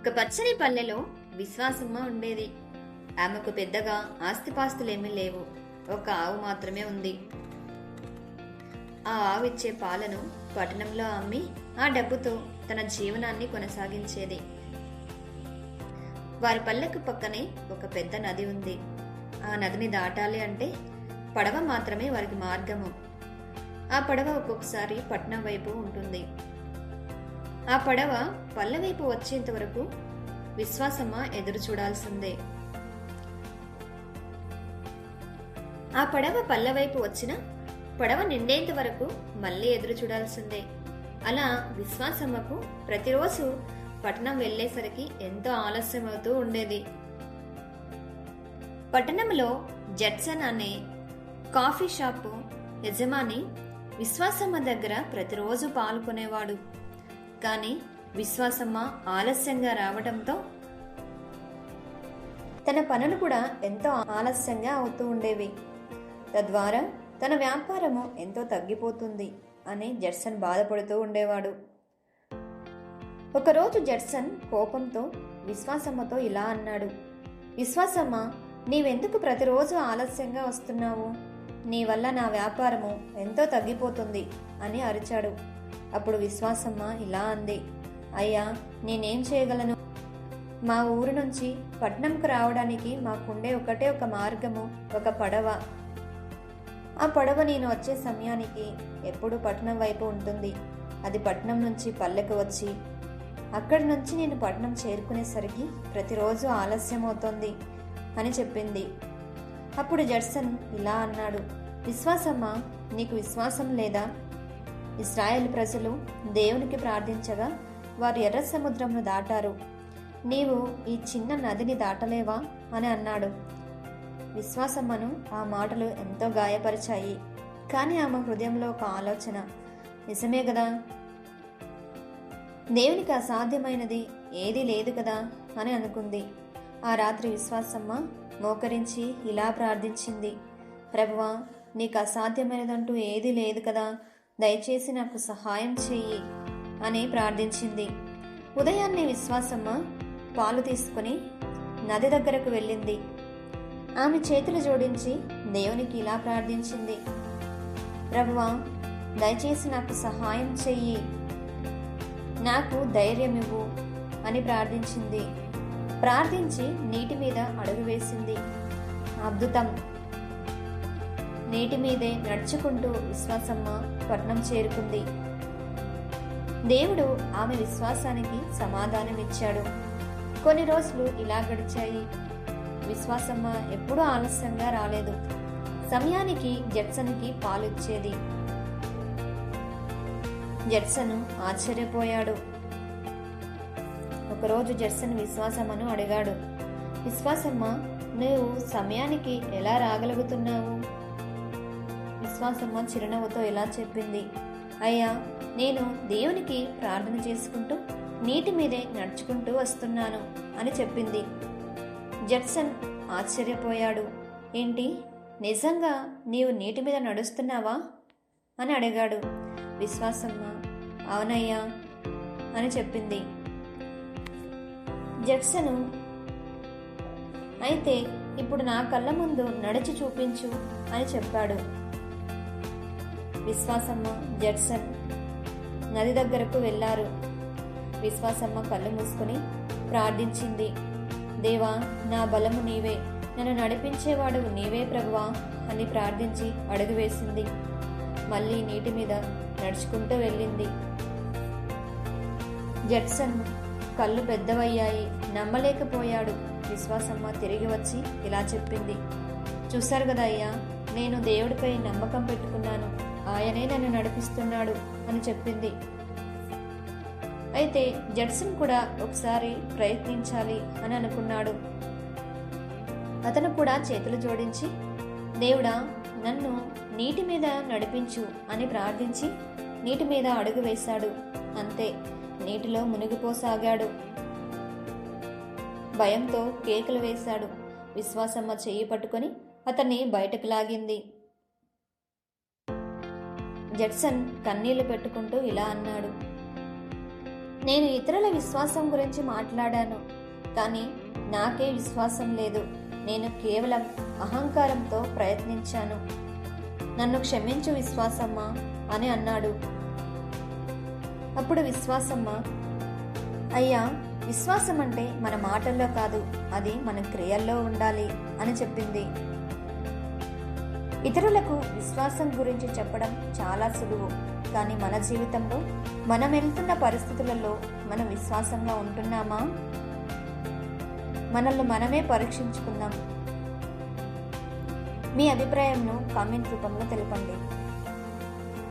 ఒక పచ్చని పల్లెలో విశ్వాసమ్మ ఉండేది. ఆమెకు పెద్దగా ఆస్తిపాస్తులేమీ లేవు. ఒక ఆవు మాత్రమే ఉంది. ఆ ఆవు ఇచ్చే పాలను పట్టణంలో అమ్మి ఆ డబ్బుతో తన జీవనాన్ని కొనసాగించేది. వారి పల్లెకు పక్కనే ఒక పెద్ద నది ఉంది. ఆ నదిని దాటాలి అంటే పడవ మాత్రమే వారికి మార్గము. ఆ పడవ ఒక్కొక్కసారి పట్నం వైపు ఉంటుంది. ఆ పడవ పల్లవైపు వచ్చేంత వరకు విశ్వాసమ్మ ఎదురు చూడాల్సిందే ఆ పడవ పల్లవైపు వచ్చిన పడవ నిండేంత వరకు మళ్ళీ ఎదురు చూడాల్సిందే అలా విశ్వాసమ్మకు ప్రతిరోజు పట్టణం వెళ్ళేసరికి ఎంతో ఆలస్యం అవుతూ ఉండేది. పట్టణంలో జట్సన్ అనే కాఫీ షాపు యజమాని విశ్వాసమ్మ దగ్గర ప్రతిరోజు పాల్గొనేవాడు కానీ విశ్వాసమ్మ ఆలస్యంగా రావడంతో తన పనులు కూడా ఎంతో ఆలస్యంగా అవుతూ ఉండేవి. తద్వారా తన వ్యాపారము ఎంతో తగ్గిపోతుంది అని జడ్సన్ బాధపడుతూ ఉండేవాడు. ఒకరోజు జడ్సన్ కోపంతో విశ్వాసమ్మతో ఇలా అన్నాడు. విశ్వాసమ్మ నీవెందుకు ప్రతిరోజు ఆలస్యంగా వస్తున్నావు? నీ వల్ల నా వ్యాపారము ఎంతో తగ్గిపోతుంది అని అరిచాడు. అప్పుడు విశ్వాసమ్మ ఇలా అంది అయ్యా నేనేం చేయగలను? మా ఊరు నుంచి పట్నంకు రావడానికి మాకుండే ఒకటే ఒక మార్గము ఒక పడవ. ఆ పడవ నేను వచ్చే సమయానికి ఎప్పుడు పట్నం వైపు ఉంటుంది. అది పట్నం నుంచి పల్లెకు వచ్చి అక్కడి నుంచి నేను పట్నం చేరుకునేసరికి ప్రతిరోజు ఆలస్యం అవుతోంది అని చెప్పింది. అప్పుడు జడ్సన్ ఇలా అన్నాడు విశ్వాసమ్మా నీకు విశ్వాసం లేదా? ఇస్రాయేల్ ప్రజలు దేవునికి ప్రార్థించగా వారు ఎర్ర సముద్రంను దాటారు. నీవు ఈ చిన్న నదిని దాటలేవా? అని అన్నాడు. విశ్వాసమ్మను ఆ మాటలు ఎంతో గాయపరిచాయి. కానీ ఆమె హృదయంలో ఒక ఆలోచన నిజమే కదా దేవునికి అసాధ్యమైనది ఏదీ లేదు కదా? అని అనుకుంది. ఆ రాత్రి విశ్వాసమ్మ మోకరించి ఇలా ప్రార్థించింది. ప్రభువా నీకు అసాధ్యమైనదంటూ ఏదీ లేదు కదా. దయచేసి నాకు సహాయం చెయ్యి అని ప్రార్థించింది. ఉదయాన్నే విశ్వాసమ్మ పాలు తీసుకుని నది దగ్గరకు వెళ్ళింది. ఆమె చేతులు జోడించి దేవునికి ఇలా ప్రార్థించింది. ప్రభువా దయచేసి నాకు సహాయం చెయ్యి. నాకు ధైర్యం ఇవ్వు అని ప్రార్థించింది. ప్రార్థించి నీటి మీద అడుగు వేసింది. అద్భుతం. నీటి మీదే నడుచుకుంటూ విశ్వాసమ్మ పట్నం చేరుకుంది. దేవుడు ఆమె విశ్వాసానికి సమాధానం ఇచ్చాడు కొన్ని రోజులు ఇలా గడిచాయి. విశ్వాసమ్మ ఎప్పుడూ ఆలస్యంగా రాలేదు. సమయానికి జట్సన్కి పాలిచ్చేది. జట్సను ఆశ్చర్యపోయాడు. ఒకరోజు జెర్సన్ విశ్వాసమ్మను అడిగాడు విశ్వాసమ్మ నువ్వు సమయానికి ఎలా రాగలుగుతున్నావు? విశ్వాసమ్మ చిరునవ్వుతో ఇలా చెప్పింది అయ్యా నేను దేవునికి ప్రార్థన చేసుకుంటూ నీటి మీదే నడుచుకుంటూ వస్తున్నాను అని చెప్పింది. జెట్సన్ ఆశ్చర్యపోయాడు ఏంటి నిజంగా నీవు నీటి మీద నడుస్తున్నావా? అని అడిగాడు. విశ్వాసమ్మ అవునయ్యా అని చెప్పింది. జక్సను అయితే ఇప్పుడు నా కళ్ళ ముందు నడిచి చూపించు అని చెప్పాడు. విశ్వాసమ్మ జడ్సన్ నది దగ్గరకు వెళ్ళారు. విశ్వాసమ్మ కళ్ళు మూసుకుని ప్రార్థించింది. దేవా నా బలము నీవే. నన్ను నడిపించేవాడు నీవే ప్రభువా అని ప్రార్థించి అడుగు వేసింది. మళ్ళీ నీటి మీద నడుచుకుంటూ వెళ్ళింది. జడ్సన్ కళ్ళు పెద్దవయ్యాయి. నమ్మలేకపోయాడు. విశ్వాసమ్మ తిరిగి వచ్చి ఇలా చెప్పింది. చూశారు కదా అయ్యా నేను దేవుడిపై నమ్మకం పెట్టుకున్నాను. ఆయనే నన్ను నడిపిస్తున్నాడు అని చెప్పింది. అయితే జడ్సన్ కూడా ఒకసారి ప్రయత్నించాలి అని అనుకున్నాడు. అతను కూడా చేతులు జోడించి దేవుడా నన్ను నీటి మీద నడిపించు అని ప్రార్థించి నీటి మీద అడుగు వేశాడు. అంతే. నీటిలో మునిగిపోసాగాడు. భయంతో కేకలు వేశాడు. విశ్వాసమ్మ చెయ్యి పట్టుకొని అతన్ని బయటకు లాగింది. జడ్సన్ కన్నీళ్ళు పెట్టుకుంటూ ఇలా అన్నాడు. నేను ఇతరుల విశ్వాసం గురించి మాట్లాడాను కానీ నాకే విశ్వాసం లేదు. నేను కేవలం అహంకారంతో ప్రయత్నించాను. నన్ను క్షమించు విశ్వాసమ్మ అని అన్నాడు. అప్పుడు విశ్వాసమ్మ అయ్యా విశ్వాసం అంటే మన మాటల్లో కాదు అది మన క్రియల్లో ఉండాలి అని చెప్పింది. ఇతరులకు విశ్వాసం గురించి చెప్పడం చాలా సులువు కానీ మన జీవితంలో మనం వెళ్తున్న పరిస్థితులలో మనం విశ్వాసంగా ఉంటున్నామా? మనల్ని మనమే పరీక్షించుకుందాం. మీ అభిప్రాయంను కామెంట్ రూపంలో తెలపండి.